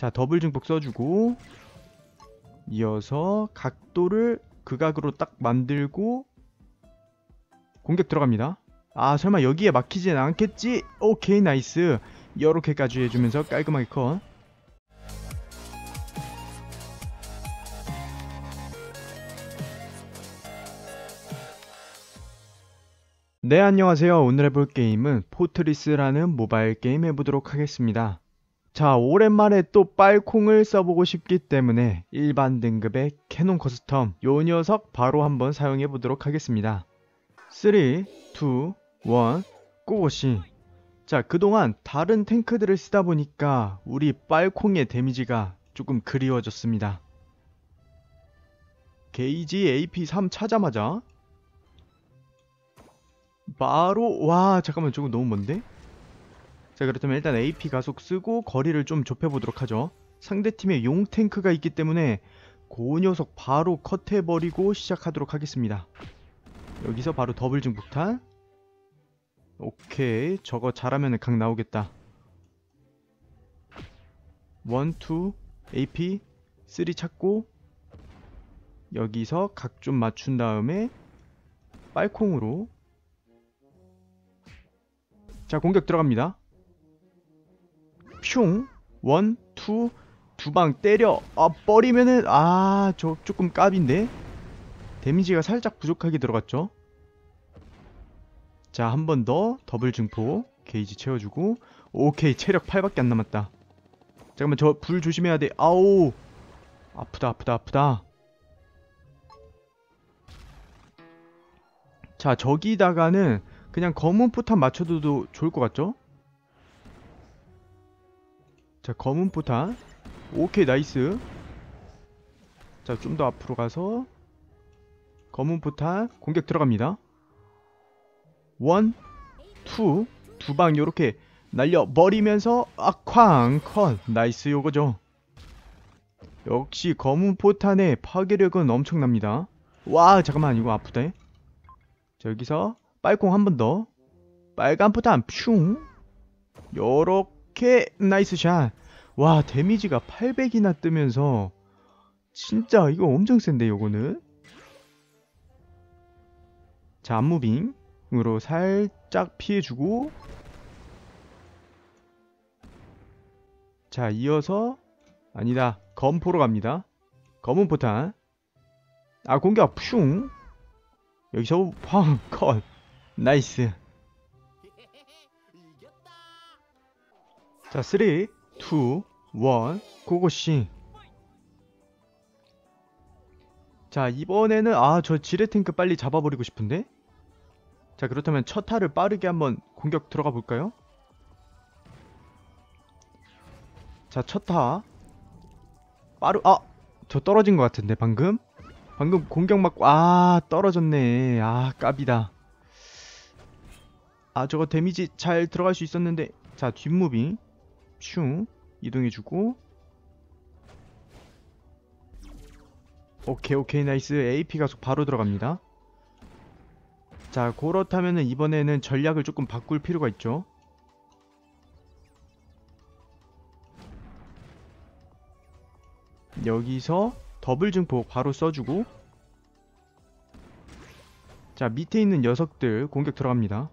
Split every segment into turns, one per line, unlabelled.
자 더블 증폭 써주고 이어서 각도를 극악으로 딱 만들고 공격 들어갑니다 아 설마 여기에 막히진 않겠지? 오케이 나이스 이렇게까지 해주면서 깔끔하게 컷 네, 안녕하세요. 오늘 해볼 게임은 포트리스라는 모바일 게임 해보도록 하겠습니다. 자, 오랜만에 또 빨콩을 써보고 싶기 때문에 일반 등급의 캐논 커스텀 요 녀석 바로 한번 사용해 보도록 하겠습니다. 3, 2, 1, 고고씨 자, 그동안 다른 탱크들을 쓰다 보니까 우리 빨콩의 데미지가 조금 그리워졌습니다. 게이지 AP3 차자마자 바로 와 잠깐만 저거 너무 먼데? 자 그렇다면 일단 AP 가속 쓰고 거리를 좀 좁혀보도록 하죠. 상대팀에 용 탱크가 있기 때문에 그 녀석 바로 컷해버리고 시작하도록 하겠습니다. 여기서 바로 더블 증폭탄. 오케이 저거 잘하면 각 나오겠다. 1, 2, AP 3 찾고 여기서 각 좀 맞춘 다음에 빨콩으로. 자 공격 들어갑니다 슝 원, 투, 두 방 때려. 아 뻘이면은 아 저 조금 깝인데? 데미지가 살짝 부족하게 들어갔죠? 자 한 번 더 더블 증포 게이지 채워주고. 오케이 체력 8밖에 안 남았다. 잠깐만 저 불 조심해야 돼. 아우 아프다 아프다 아프다. 자 저기다가는 그냥 검은 포탄 맞춰둬도 좋을 것 같죠? 자 검은 포탄. 오케이 나이스. 자 좀 더 앞으로 가서 검은 포탄 공격 들어갑니다. 원, 투, 두 방 요렇게 날려버리면서 아쾅 컷. 나이스 요거죠. 역시 검은 포탄의 파괴력은 엄청납니다. 와 잠깐만 이거 아프다 자 여기서 빨콩 한 번 더. 빨간 포탄 슝. 요렇게 나이스 샷. 와 데미지가 800이나 뜨면서 진짜 이거 엄청 센데 요거는. 자 안무빙으로 살짝 피해주고 자 이어서 아니다 검포로 갑니다. 검은 포탄. 아 공격 슝. 여기서 펑 컷. 나이스 자 3, 2, 1 고고씨 자 이번에는 아 저 지뢰탱크 빨리 잡아버리고 싶은데 자 그렇다면 첫 타를 빠르게 한번 공격 들어가 볼까요? 자 첫 타 빠르 아! 저 떨어진 것 같은데 방금? 방금 공격 맞고 아 떨어졌네 아 깝이다 아 저거 데미지 잘 들어갈 수 있었는데 자 뒷무빙 슝 이동해주고. 오케이 오케이 나이스. AP 가속 바로 들어갑니다. 자 그렇다면은 이번에는 전략을 조금 바꿀 필요가 있죠? 여기서 더블 증폭 바로 써주고. 자 밑에 있는 녀석들 공격 들어갑니다.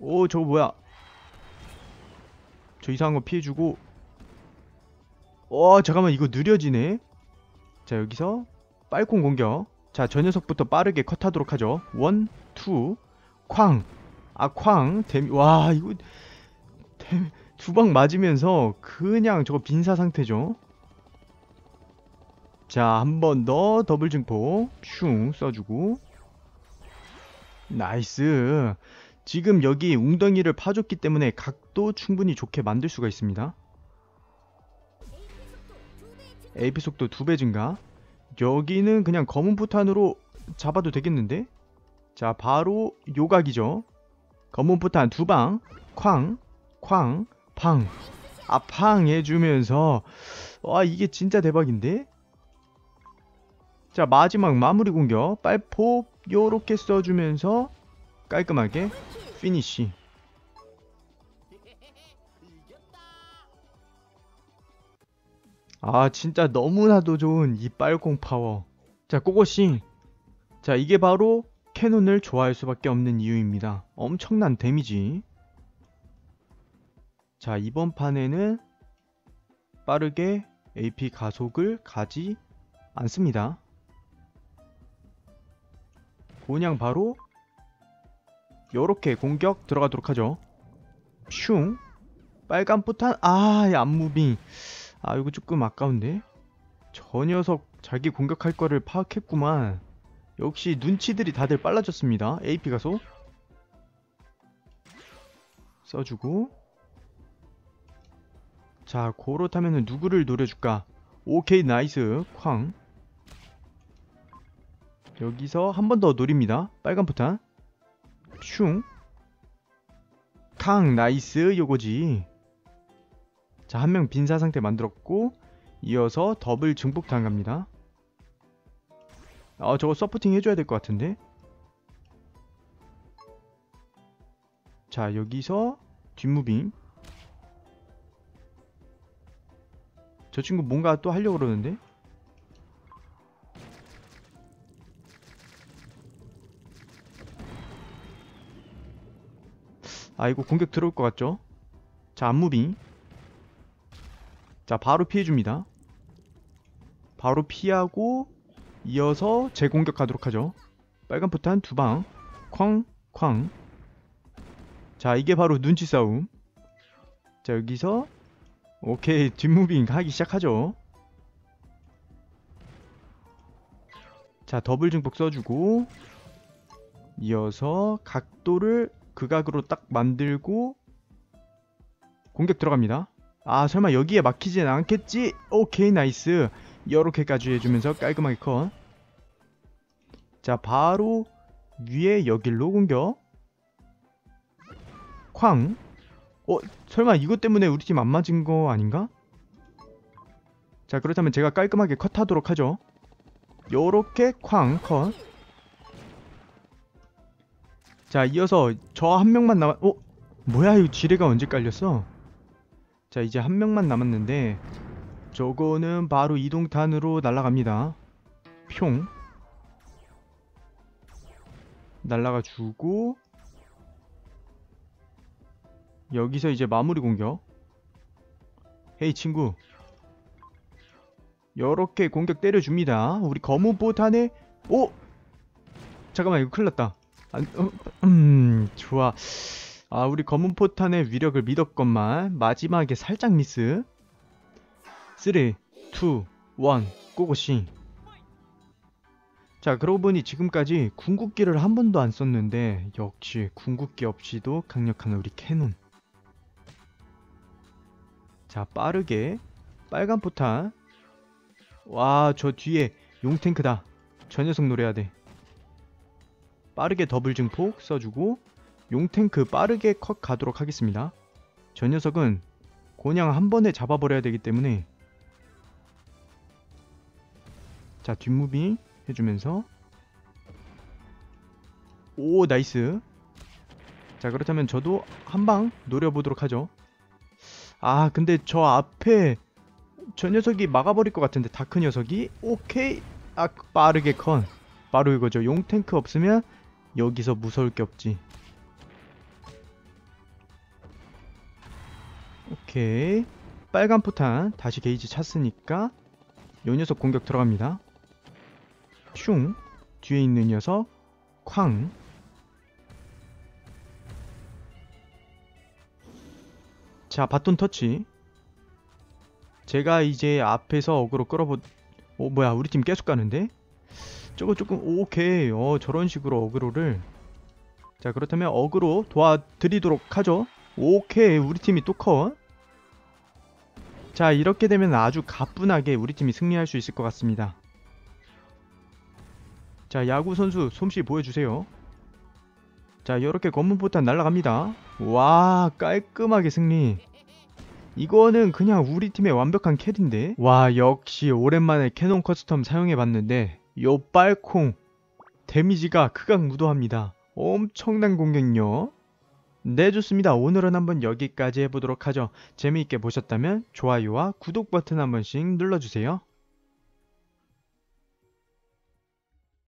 오 저거 뭐야 저 이상한 거 피해주고. 와 잠깐만 이거 느려지네. 자 여기서 빨콩 공격. 자 저 녀석부터 빠르게 컷하도록 하죠. 원, 투, 쾅. 아 쾅. 데미 와 이거 두방 맞으면서 그냥 저거 빈사 상태죠. 자 한 번 더 더블 증폭. 슝 써주고. 나이스 지금 여기 웅덩이를 파줬기 때문에 각도 충분히 좋게 만들 수가 있습니다. AP 속도 2배 증가 여기는 그냥 검은 포탄으로 잡아도 되겠는데? 자 바로 요각이죠. 검은 포탄 두방 쾅, 쾅, 팡 아팡 해주면서 와 이게 진짜 대박인데? 자 마지막 마무리 공격 빨포 요렇게 써주면서 깔끔하게 피니쉬. 아 진짜 너무나도 좋은 이 빨공 파워. 자 꼬꼬씨 자 이게 바로 캐논을 좋아할 수밖에 없는 이유입니다. 엄청난 데미지. 자 이번 판에는 빠르게 AP 가속을 가지 않습니다. 그냥 바로 요렇게 공격 들어가도록 하죠. 슝. 빨간 포탄? 아 안무빙. 아 이거 조금 아까운데? 저 녀석 자기 공격할 거를 파악했구만. 역시 눈치들이 다들 빨라졌습니다. AP 가속 써주고. 자 그렇다면 누구를 노려줄까? 오케이 나이스. 쾅. 여기서 한 번 더 노립니다. 빨간 포탄 슝. 캉 나이스 요거지. 자 한 명 빈사 상태 만들었고 이어서 더블 증폭 당갑니다. 아 저거 서포팅 해줘야 될 것 같은데? 자 여기서 뒷무빙. 저 친구 뭔가 또 하려고 그러는데 아 이거 공격 들어올 것 같죠? 자 안무빙. 자 바로 피해줍니다. 바로 피하고 이어서 재공격하도록 하죠. 빨간 포탄 두방. 쾅쾅. 자 이게 바로 눈치 싸움. 자 여기서 오케이 뒷무빙 하기 시작하죠. 자 더블 증폭 써주고 이어서 각도를 극악으로 딱 만들고 공격 들어갑니다 아 설마 여기에 막히진 않겠지? 오케이 나이스 이렇게까지 해주면서 깔끔하게 컷 자 바로 위에 여길로 공격 쾅 어? 설마 이것 때문에 우리 팀 안 맞은 거 아닌가? 자 그렇다면 제가 깔끔하게 컷하도록 하죠 요렇게 쾅 컷. 자 이어서 저 한 명만 남았.. 어? 뭐야 이 지뢰가 언제 깔렸어? 자 이제 한 명만 남았는데 저거는 바로 이동탄으로 날아갑니다 평 날아가 주고 여기서 이제 마무리 공격 헤이 친구 요렇게 공격 때려줍니다 우리 검은 보탄에 오! 잠깐만 이거 큰일났다 아, 음, 음 좋아. 아 우리 검은 포탄의 위력을 믿었건만 마지막에 살짝 미스. 3 2 1 고고싱. 자 그러고 보니 지금까지 궁극기를 한 번도 안 썼는데 역시 궁극기 없이도 강력한 우리 캐논. 자 빠르게 빨간 포탄. 와 저 뒤에 용탱크다. 저 녀석 노려야 돼 빠르게 더블 증폭 써주고 용탱크 빠르게 컷 가도록 하겠습니다. 저 녀석은 그냥 한 번에 잡아버려야 되기 때문에 자 뒷무빙 해주면서 오 나이스. 자 그렇다면 저도 한 방 노려보도록 하죠. 아 근데 저 앞에 저 녀석이 막아버릴 것 같은데 다크 녀석이? 오케이. 아 빠르게 컨 바로 이거죠. 용탱크 없으면 여기서 무서울 게 없지. 오케이. 빨간 포탄 다시 게이지 찼으니까 요 녀석 공격 들어갑니다. 슝. 뒤에 있는 녀석 쾅. 자, 바톤 터치. 제가 이제 앞에서 어그로 끌어보... 어, 뭐야, 우리 팀 계속 가는데? 저거 조금, 오케이. 어, 저런 식으로 어그로를. 자, 그렇다면 어그로 도와드리도록 하죠. 오케이, 우리 팀이 또 컷. 자, 이렇게 되면 아주 가뿐하게 우리 팀이 승리할 수 있을 것 같습니다. 자, 야구 선수 솜씨 보여주세요. 자 이렇게 검은 포탄 날라갑니다 와 깔끔하게 승리 이거는 그냥 우리 팀의 완벽한 캐리인데 와 역시 오랜만에 캐논 커스텀 사용해봤는데 요 빨콩 데미지가 극악무도합니다 엄청난 공격력 네 좋습니다. 오늘은 한번 여기까지 해보도록 하죠. 재미있게 보셨다면 좋아요와 구독 버튼 한 번씩 눌러주세요.